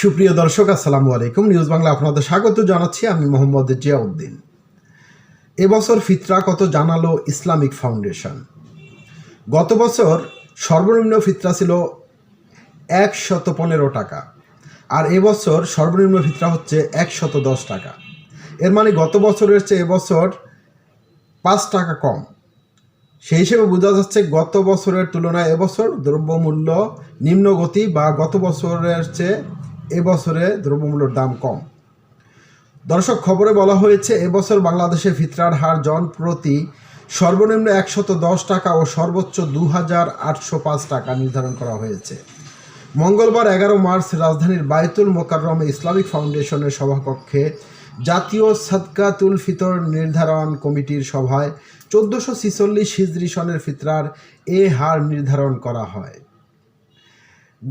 সুপ্রিয় দর্শক, আসসালামু আলাইকুম। নিউজ বাংলা আপনাদের স্বাগত জানাচ্ছি আমি মোহাম্মদ জিয়াউদ্দিন। এবছর ফিতরা কত জানালো ইসলামিক ফাউন্ডেশন? গত বছর সর্বনিম্ন ফিতরা ছিল একশত পনেরো টাকা, আর এবছর সর্বনিম্ন ফিতরা হচ্ছে একশত দশ টাকা। এর মানে গত বছরের চেয়ে এবছর পাঁচ টাকা কম। সেই হিসেবে বোঝা যাচ্ছে গত বছরের তুলনায় এবছর দ্রব্যমূল্য নিম্নগতি বা গত বছরের চেয়ে এবছরে দ্রব্যমূল্যের দাম কম। দর্শক, খবরে বলা হয়েছে এবছর বাংলাদেশে ফিতরার হার জন প্রতি সর্বনিম্ন একশত দশ টাকা ও সর্বোচ্চ দু হাজার আটশো পাঁচ টাকা নির্ধারণ করা হয়েছে। মঙ্গলবার এগারো মার্চ রাজধানীর বায়তুল মোকাররমে ইসলামিক ফাউন্ডেশনের সভাকক্ষে জাতীয় সাদকাতুল ফিতর নির্ধারণ কমিটির সভায় চোদ্দোশো ছিচল্লিশ হিজরি সনের ফিতরার এ হার নির্ধারণ করা হয়।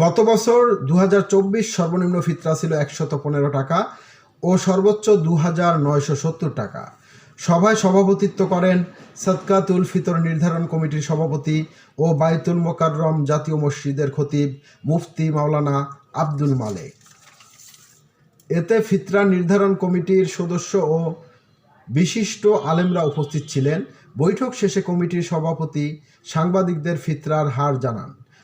গত বছর দু হাজার চব্বিশ সর্বনিম্ন ফিতরা ছিল একশত পনেরো টাকা ও সর্বোচ্চ দু হাজার নয়শো সত্তর টাকা। সভায় সভাপতিত্ব করেন সদকাতুল ফিতর নির্ধারণ কমিটির সভাপতি ও বায়তুল মোকাররম জাতীয় মসজিদের খতিব মুফতি মাওলানা আব্দুল মালেক। এতে ফিতরা নির্ধারণ কমিটির সদস্য ও বিশিষ্ট আলেমরা উপস্থিত ছিলেন। বৈঠক শেষে কমিটির সভাপতি সাংবাদিকদের ফিতরার হার জানান।